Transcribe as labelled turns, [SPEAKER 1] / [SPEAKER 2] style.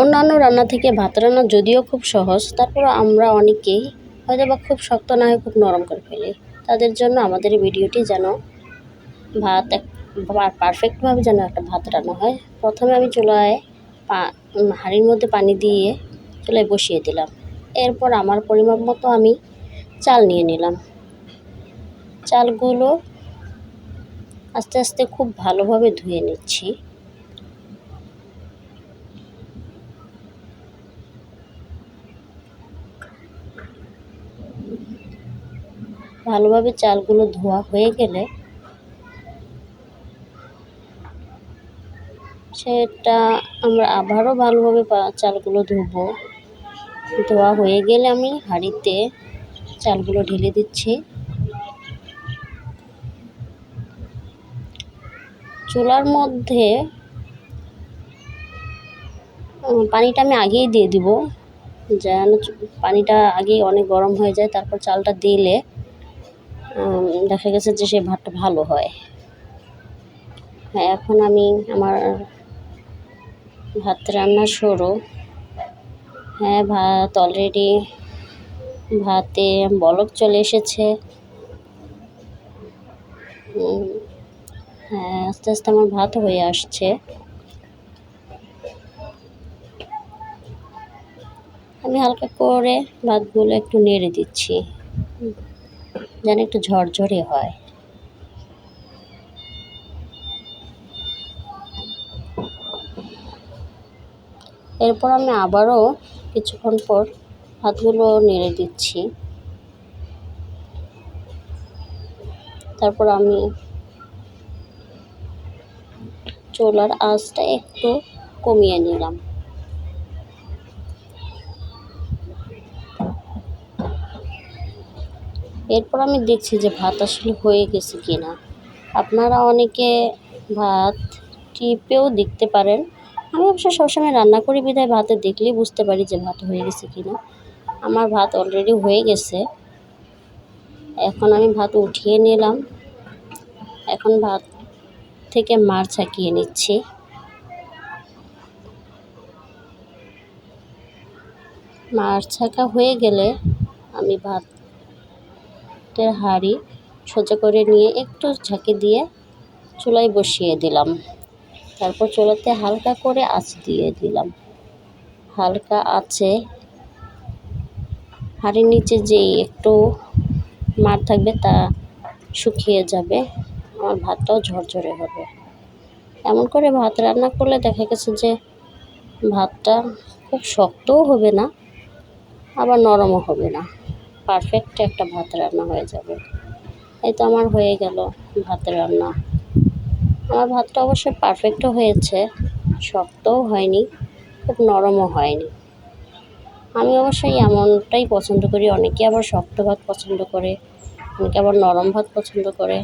[SPEAKER 1] অন্যান্য রান্না থেকে ভাত রান্না যদিও খুব সহজ তারপর আমরা অনেকেই হয়তো বা খুব শক্ত না হয়ে খুব নরম করে ফেলি। তাদের জন্য আমাদের ভিডিওটি যেন ভাত এক পারফেক্টভাবে যেন একটা ভাত রান্না হয়, প্রথমে আমি চুলায় পা হাঁড়ির মধ্যে পানি দিয়ে চুলায় বসিয়ে দিলাম। এরপর আমার পরিমাপ মতো আমি চাল নিয়ে নিলাম। চালগুলো আস্তে আস্তে খুব ভালোভাবে ধুয়ে নিচ্ছি। ভালোভাবে চালগুলো ধোয়া হয়ে গেলে সেটা আমরা আবারও ভালোভাবে চালগুলো ধুবো। ধোয়া হয়ে গেলে আমি হাঁড়িতে চালগুলো ঢেলে দিচ্ছি। চুলার মধ্যে পানিটা আমি আগেই দিয়ে দিব। যেন পানিটা আগেই অনেক গরম হয়ে যায়, তারপর চালটা দিলে দেখা গেছে যে সে ভাতটা ভালো হয়। হ্যাঁ এখন আমি আমার ভাত রান্না শুরু। হ্যাঁ ভাত অলরেডি ভাতে বলক চলে এসেছে। হ্যাঁ আস্তে আস্তে আমার ভাত হয়ে আসছে। আমি হালকা করে ভাতগুলো একটু নেড়ে দিচ্ছি। যেন একটু ঝরঝরে হয়। এরপর আমি আবারও কিছুক্ষণ পর হাতগুলো নেড়ে দিচ্ছি। তারপর আমি চোলার আঁচটা একটু কমিয়ে নিলাম। এরপর আমি দেখছি যে ভাত আসলে হয়ে গেছে কিনা। আপনারা অনেকে ভাত টিপেও দেখতে পারেন। আমি অবশ্য সবসময় রান্না করি, বিধায় ভাতে দেখলেই বুঝতে পারি যে ভাত হয়ে গেছে কিনা। আমার ভাত অলরেডি হয়ে গেছে। এখন আমি ভাত উঠিয়ে নিলাম। এখন ভাত থেকে মার ছাকিয়ে নিচ্ছি। মার ছাকা হয়ে গেলে আমি ভাতের হাঁড়ি সোজা করে নিয়ে একটু ঝাঁকি দিয়ে চুলায় বসিয়ে দিলাম। তারপর চুলাতে হালকা করে আঁচ দিয়ে দিলাম। হালকা আঁচে হাঁড়ির নিচে যে একটু মার থাকবে তা শুকিয়ে যাবে। আমার ভাতটাও ঝরঝরে হবে। এমন করে ভাত রান্না করলে দেখা গেছে যে ভাতটা খুব শক্তও হবে না, আবার নরমও হবে না। পারফেক্ট একটা ভাত রান্না হয়ে যাবে। এই তো আমার হয়ে গেল ভাত রান্না। আমার ভাতটা অবশ্যই পারফেক্টও হয়েছে, শক্তও হয়নি, খুব নরমও হয়নি। আমি অবশ্যই এমনটাই পছন্দ করি, অনেকে আবার শক্ত ভাত পছন্দ করে, অনেকে আবার নরম ভাত পছন্দ করে।